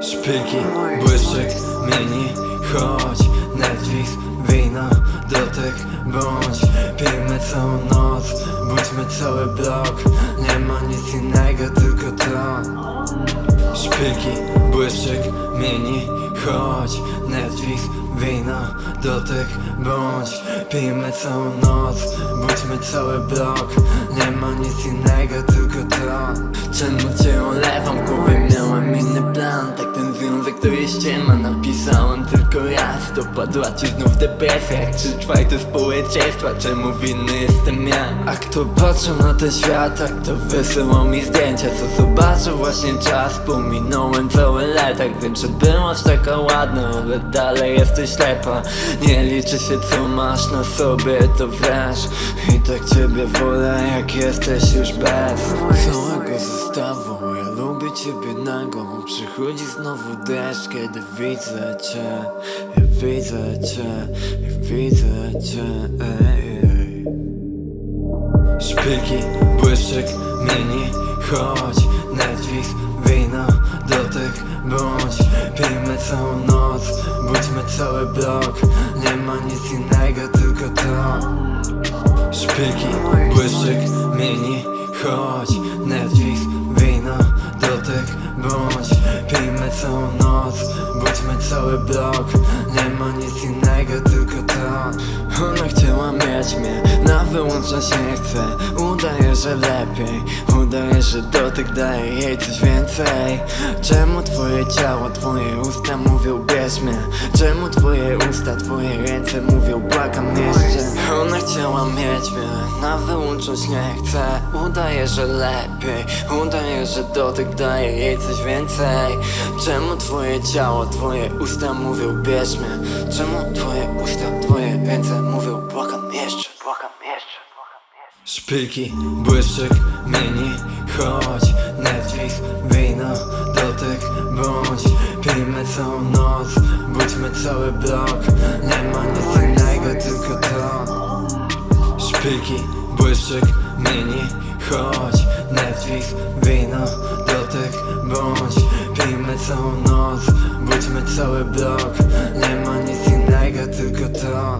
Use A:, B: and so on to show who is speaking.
A: Szpilki, błyszczyk, mini, chodź Netflix, wino, dotyk, bądź. Pijmy całą noc, budźmy cały blok. Nie ma nic innego, tylko to. Szpilki, błyszczyk, mini, chodź Netflix, wino, dotyk, bądź. Pijmy całą noc, budźmy cały blok. Nie ma nic innego, tylko to. Czemu cię olewam, miałem inny plan Tak ten związek to jest ściema Napisałem tylko raz, dopadła ci znów depresja. Jak trzy czwarte społeczeństwa, czemu winny jestem ja? A kto patrzył na ten świat, a kto wysyłał mi zdjęcia? Co zobaczył właśnie czas, pominąłem całe lata. Wiem, że byłaś taka ładna, ale dalej jesteś ślepa. Nie liczy się co masz na sobie, to wiesz I tak ciebie wolę, jak jesteś już bez. Całego zestawu, ciebie nagą Przychodzi znowu deszcz, kiedy widzę cię Ja widzę cię, ja widzę cię ej, ej. Szpilki, błyszczyk, mini, chodź. Netflix, wino, dotyk, bądź. Pijmy całą noc, budźmy cały blok. Nie ma nic innego, tylko to. Szpilki, błyszczyk, mini, chodź. Netflix, Ma nic innego, tylko to. Ona chciała mieć mnie, na wyłączność nie chce Udaje, że lepiej, udaje, że dotyk daje jej coś więcej. Czemu twoje ciało, twoje usta mówią bierz mnie? Czemu twoje usta, twoje ręce mówią błagam jeszcze Ona chciała mieć mnie, na wyłączność nie chce Udaje, że lepiej, udaje, że dotyk daje jej coś więcej. Czemu twoje ciało, twoje usta mówią bierz mnie Czemu twoje usta, twoje ręce mówią błagam jeszcze, błagam jeszcze. Szpilki, błyszczyk, mini, chodź. Netflix, wino, dotyk, bądź. Pijmy całą noc, budźmy cały blok. Nie ma nic innego, tylko Szpilki, błyszczyk, mini, chodź Netflix, wino, dotyk, bądź. Pijmy całą noc, budźmy cały blok. Nie ma nic innego, tylko to